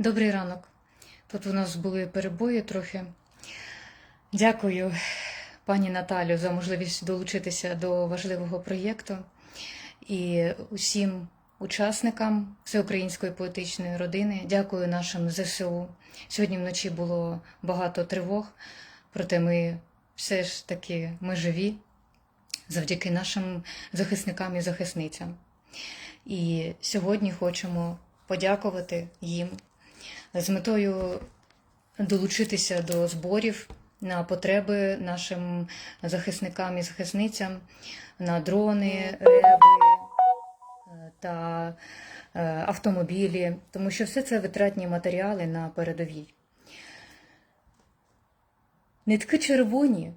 Добрий ранок. Тут у нас були перебої трохи. Дякую, пані Наталю, за можливість долучитися до важливого проєкту і усім учасникам всеукраїнської поетичної родини. Дякую нашим ЗСУ. Сьогодні вночі було багато тривог, проте ми все ж таки ми живі завдяки нашим захисникам і захисницям. І сьогодні хочемо подякувати їм з метою долучитися до зборів на потреби нашим захисникам і захисницям на дрони, реби е, та е, автомобілі, тому що все це витратні матеріали на передовій. Нитки червоні,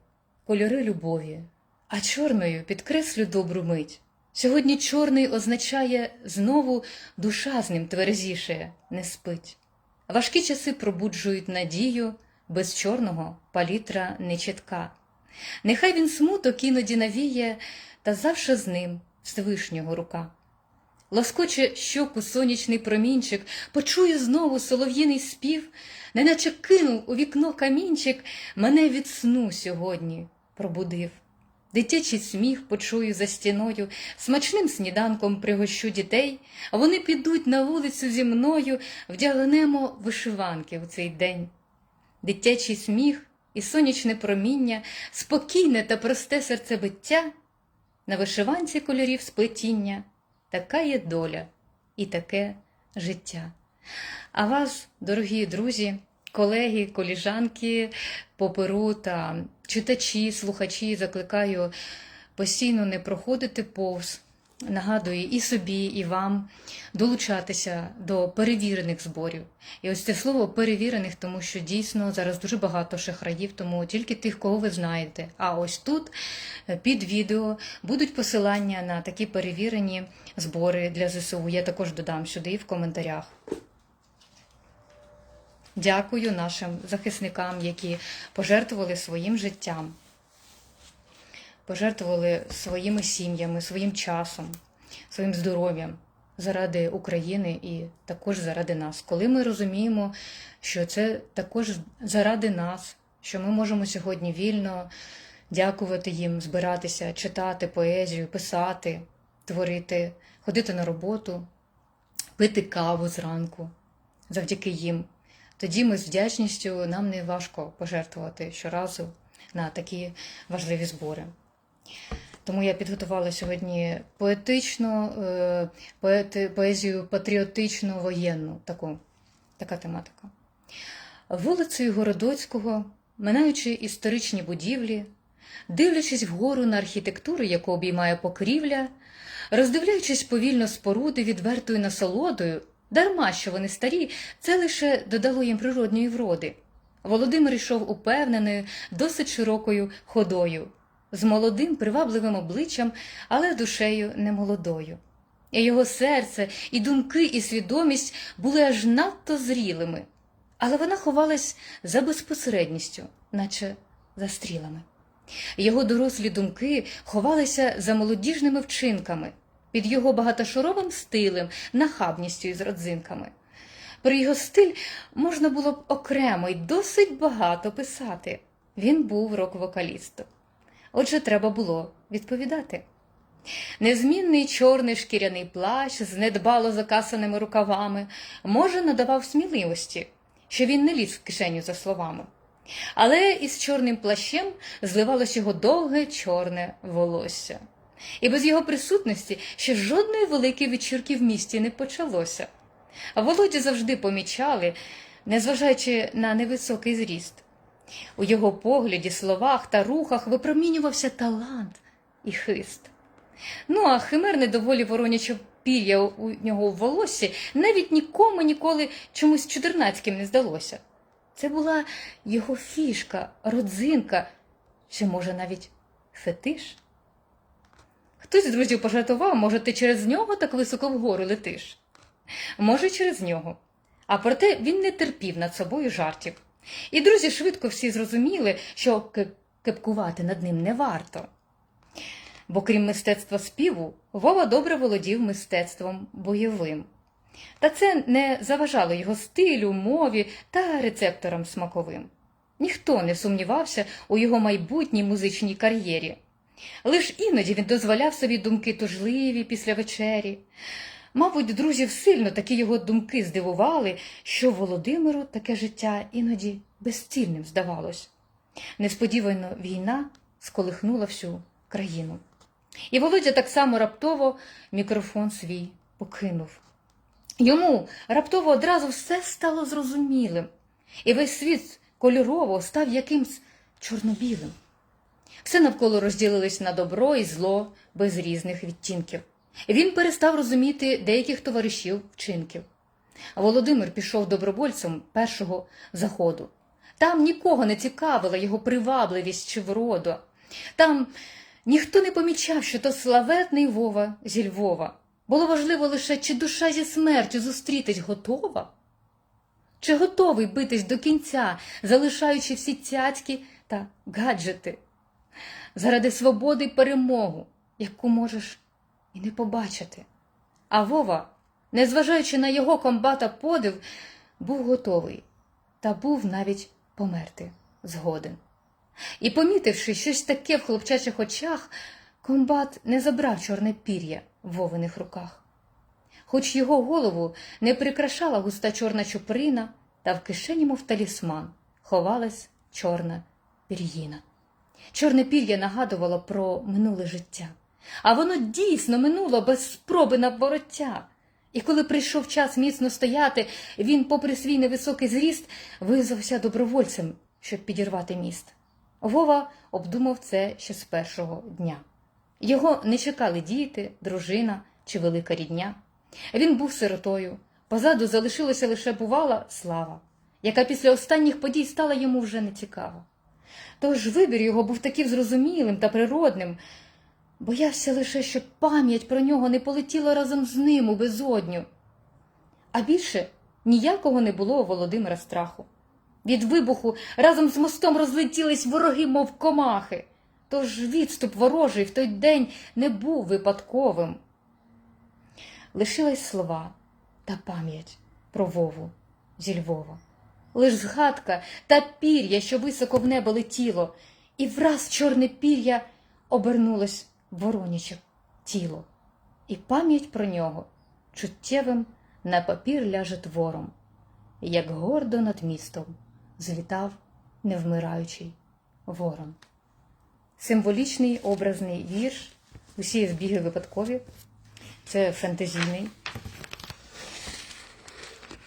кольори любові, а чорною підкреслю добру мить. Сьогодні чорний означає знову душа з ним тверзіше не спить. Важкі часи пробуджують надію, без чорного палітра не чітка. Нехай він смуток іноді навіє, та завше з ним Всевишнього рука. Лоскоче щоку сонячний промінчик, почую знову солов'їний спів, неначе кинув у вікно камінчик, мене від сну сьогодні пробудив. Дитячий сміх почую за стіною, смачним сніданком пригощу дітей, вони підуть на вулицю зі мною, вдягнемо вишиванки у цей день. Дитячий сміх і сонячне проміння, спокійне та просте серцебиття, на вишиванці кольорів сплетіння, така є доля і таке життя. А вас, дорогі друзі, колеги, коліжанки по перу та читачі, слухачі, закликаю постійно не проходити повз. Нагадую і собі, і вам долучатися до перевірених зборів. І ось це слово перевірених, тому що дійсно зараз дуже багато шахраїв, тому тільки тих, кого ви знаєте. А ось тут е, під відео будуть посилання на такі перевірені збори для ЗСУ. Я також додам сюди в коментарях. Дякую нашим захисникам, які пожертвували своїм життям, пожертвували своїми сім'ями, своїм часом, своїм здоров'ям заради України і також заради нас. Коли ми розуміємо, що це також заради нас, що ми можемо сьогодні вільно дякувати їм, збиратися, читати поезію, писати, творити, ходити на роботу, пити каву зранку завдяки їм. Тоді ми з вдячністю нам не важко пожертвувати щоразу на такі важливі збори. Тому я підготувала сьогодні поетичну е, поезію патріотично воєнну таку, така тематика. Вулицею Городоцького, минаючи історичні будівлі, дивлячись вгору на архітектуру, яку обіймає покрівля, роздивляючись повільно споруди відвертою насолодою, дарма що вони старі, це лише додало їм природньої вроди. Володимир йшов упевненою, досить широкою ходою, з молодим, привабливим обличчям, але душею немолодою. Його серце, і думки, і свідомість були аж надто зрілими, але вона ховалась за безпосередністю, наче за стрілами. Його дорослі думки ховалися за молодіжними вчинками, під його багатошоровим стилем, нахабністю із родзинками. Про його стиль можна було б окремо й досить багато писати. Він був рок-вокалістом. Отже, треба було відповідати. Незмінний чорний шкіряний плащ з недбало закасаними рукавами, може, надавав сміливості, що він не ліз в кишеню за словами. Але із чорним плащем зливалось його довге чорне волосся. І без його присутності ще жодної великої вечірки в місті не почалося. А Володю завжди помічали, незважаючи на невисокий зріст. У його погляді, словах та рухах випромінювався талант і хист. Ну, а химерне доволі вороняче пір'я у нього в волоссі навіть нікому ніколи чомусь чудернацьким не здалося. Це була його фішка, родзинка, чи, може, навіть фетиш. Хтось з друзів пожартував, може, ти через нього так високо вгору летиш? Може, через нього. А проте він не терпів над собою жартів. І друзі швидко всі зрозуміли, що кепкувати над ним не варто. Бо крім мистецтва співу, Вова добре володів мистецтвом бойовим. Та це не заважало його стилю, мові та рецепторам смаковим. Ніхто не сумнівався у його майбутній музичній кар'єрі. Лиш іноді він дозволяв собі думки тужливі після вечері. Мабуть, друзів сильно такі його думки здивували, що Володимиру таке життя іноді безцільним здавалось. Несподівано війна сколихнула всю країну. І Володя так само раптово мікрофон свій покинув. Йому раптово одразу все стало зрозумілим, і весь світ кольорово став якимсь чорно-білим. Все навколо розділилось на добро і зло без різних відтінків. Він перестав розуміти деяких товаришів вчинків. Володимир пішов добровольцем першого заходу. Там нікого не цікавила його привабливість чи врода. Там ніхто не помічав, що то славетний Вова зі Львова. Було важливо лише, чи душа зі смертю зустрітись готова, чи готовий битись до кінця, залишаючи всі цяцьки та гаджети, заради свободи й перемогу, яку можеш і не побачити. А Вова, незважаючи на його комбата подив, був готовий та був навіть померти згоден. І, помітивши щось таке в хлопчачих очах, комбат не забрав чорне пір'я в вовиних руках. Хоч його голову не прикрашала густа чорна чуприна, та в кишені, мов талісман, ховалась чорна пір'їна. Чорне пір'я нагадувало про минуле життя, а воно дійсно минуло без спроби на вороття. І коли прийшов час міцно стояти, він, попри свій невисокий зріст, визвався добровольцем, щоб підірвати міст. Вова обдумав це ще з першого дня. Його не чекали діти, дружина чи велика рідня. Він був сиротою. Позаду залишилася лише бувала слава, яка після останніх подій стала йому вже нецікава. Тож вибір його був таким зрозумілим та природним. Боявся лише, щоб пам'ять про нього не полетіла разом з ним у безодню. А більше ніякого не було у Володимира страху. Від вибуху разом з мостом розлетілись вороги, мов комахи. Тож відступ ворожий в той день не був випадковим. Лишились слова та пам'ять про Вову зі Львова. Лиш згадка та пір'я, що високо в небо летіло, і враз чорне пір'я обернулось вороняче тіло, і пам'ять про нього чуттєвим на папір ляже твором, як гордо над містом злітав невмираючий ворон. Символічний образний вірш, усі збіги випадкові, це фентезійний.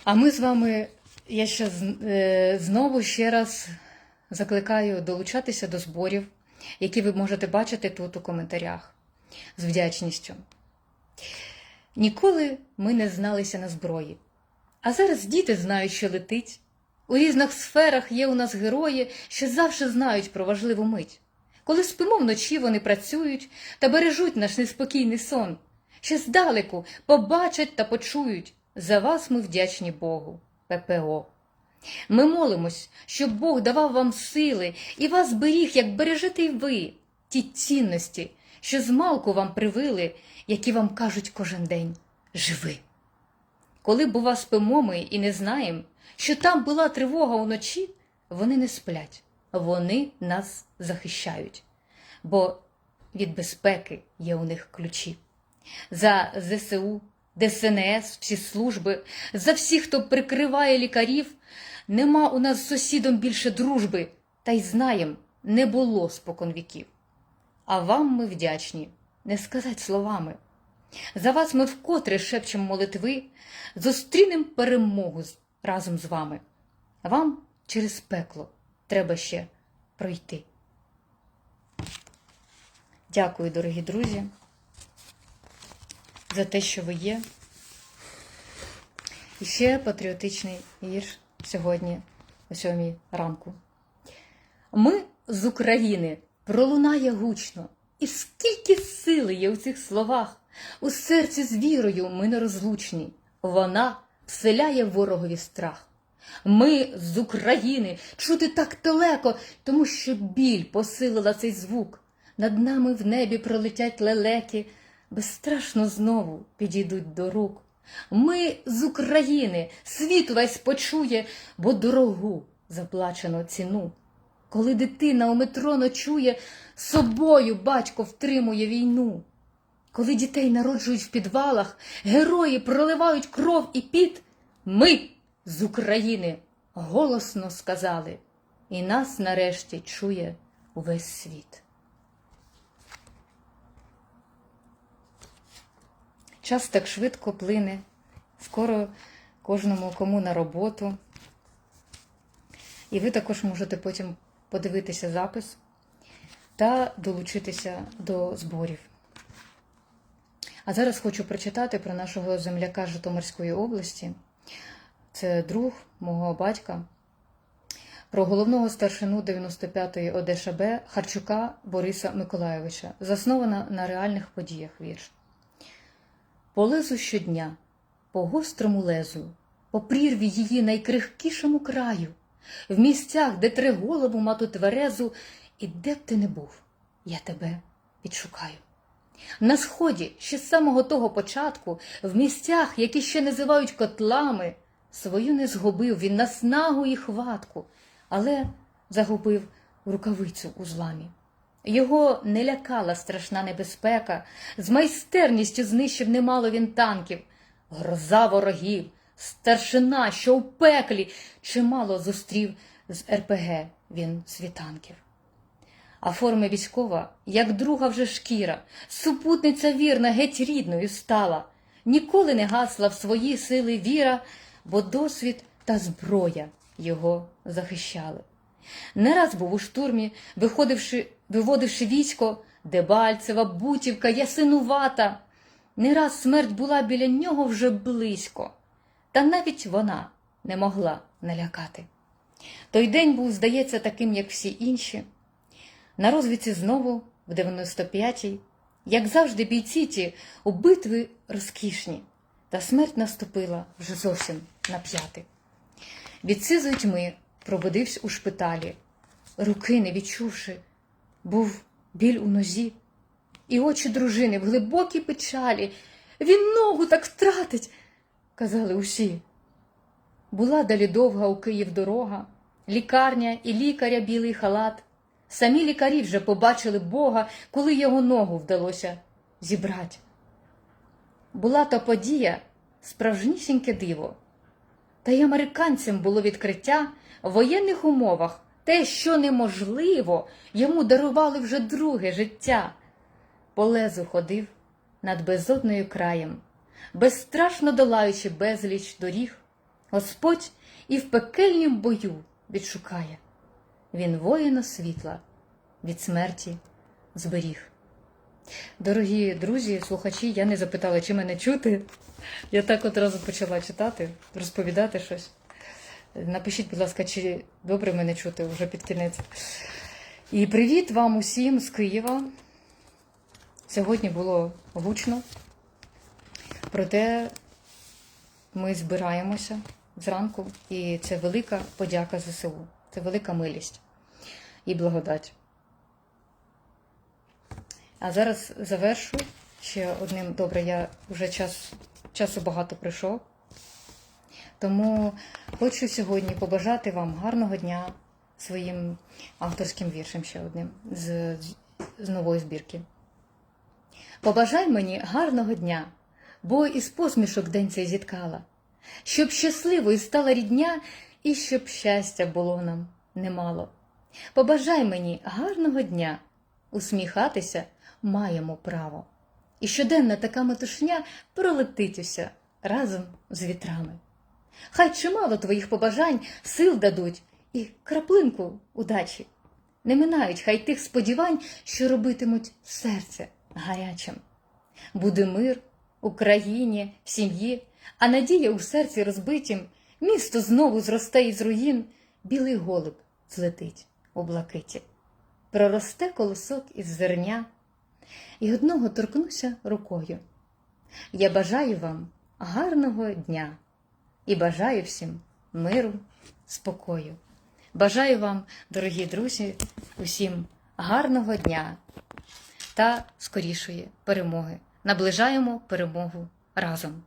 А ми з вами, я ще е, знову ще раз закликаю долучатися до зборів, які ви можете бачити тут у коментарях з вдячністю. Ніколи ми не зналися на зброї. А зараз діти знають, що летить. У різних сферах є у нас герої, що завжди знають про важливу мить. Коли спимо вночі, вони працюють та бережуть наш неспокійний сон. Ще здалеку побачать та почують. За вас ми вдячні Богу, ППО. Ми молимось, щоб Бог давав вам сили і вас беріг, як бережете й ви, ті цінності, що змалку вам привили, які вам кажуть кожен день живи. Коли, бува, спимо ми і не знаємо, що там була тривога уночі, вони не сплять, вони нас захищають, бо від безпеки є у них ключі. За ЗСУ, ДСНС, всі служби, за всіх, хто прикриває лікарів, нема у нас з сусідом більше дружби, та й знаєм, не було спокон віків. А вам ми вдячні, не сказать словами. За вас ми вкотре шепчемо молитви, зустрінем перемогу разом з вами. Вам через пекло треба ще пройти. Дякую, дорогі друзі, за те, що ви є. І ще патріотичний вірш сьогодні о сьомій ранку. Ми з України пролунає гучно, і скільки сили є у цих словах, у серці з вірою ми нерозлучні, вона вселяє ворогові страх. Ми з України чути так далеко, тому що біль посилила цей звук. Над нами в небі пролетять лелеки, безстрашно знову підійдуть до рук. Ми з України, світ весь почує, бо дорогу заплачено ціну. Коли дитина у метро ночує, собою батько втримує війну. Коли дітей народжують в підвалах, герої проливають кров і піт, ми з України голосно сказали, і нас нарешті чує увесь світ. Час так швидко плине, скоро кожному кому на роботу. І ви також можете потім подивитися запис та долучитися до зборів. А зараз хочу прочитати про нашого земляка Житомирської області. Це друг мого батька, про головного старшину 95-ї ОДШБ Харчука Бориса Миколайовича, заснована на реальних подіях вірш. По лезу щодня, по гострому лезу, по прірві її найкрихкішому краю, в місцях, де три голову мату тверезу, і де б ти не був, я тебе відшукаю. На сході, ще з самого того початку, в місцях, які ще називають котлами, свою не згубив він наснагу і хватку, але загубив рукавицю у зламі. Його не лякала страшна небезпека, з майстерністю знищив немало він танків, гроза ворогів, старшина, що в пеклі, чимало зустрів з РПГ він світанків. А форма військова, як друга вже шкіра, супутниця вірна, геть рідною стала, ніколи не гасла в свої сили віра, бо досвід та зброя його захищали. Не раз був у штурмі, виходивши, виводивши військо, Дебальцева, Бутівка, Ясинувата. Не раз смерть була біля нього вже близько, та навіть вона не могла налякати. Той день був, здається, таким, як всі інші. На розвідці знову, в 95-й, як завжди, бійці ті у битви розкішні, та смерть наступила вже зовсім на п'яти. Відсизують ми, пробудився у шпиталі, руки не відчувши, був біль у нозі, і очі дружини в глибокій печалі. Він ногу так втратить, казали усі. Була далі довга у Київ дорога, лікарня і лікаря білий халат. Самі лікарі вже побачили Бога, коли його ногу вдалося зібрати. Була то подія справжнісіньке диво. Та й американцям було відкриття в воєнних умовах те, що неможливо, йому дарували вже друге життя. По лезу ходив над безодною краєм, безстрашно долаючи безліч доріг, Господь і в пекельнім бою відшукає. Він воїна світла від смерті зберіг. Дорогі друзі, слухачі, я не запитала, чи мене чути. Я так одразу почала читати, розповідати щось. Напишіть, будь ласка, чи добре мене чути вже під кінець. І привіт вам усім з Києва. Сьогодні було гучно, проте ми збираємося зранку, і це велика подяка ЗСУ, це велика милість і благодать. А зараз завершу ще одним. Добре, я вже час, часу багато прийшов. Тому хочу сьогодні побажати вам гарного дня своїм авторським віршем ще одним з, з нової збірки. Побажай мені гарного дня, бо із посмішок день цей зіткала, щоб щасливою стала рідня і щоб щастя було нам немало. Побажай мені гарного дня, усміхатися маємо право. І щоденна така метушня пролетить уся разом з вітрами. Хай чимало твоїх побажань сил дадуть і краплинку удачі. Не минають хай тих сподівань, що робитимуть серце гарячим. Буде мир Україні, в сім'ї, а надія у серці розбитім, місто знову зросте із руїн, білий голуб злетить у блакиті. Проросте колосок із зерня, і одного торкнуся рукою. Я бажаю вам гарного дня і бажаю всім миру, спокою. Бажаю вам, дорогі друзі, усім гарного дня та скорішої перемоги. Наближаємо перемогу разом.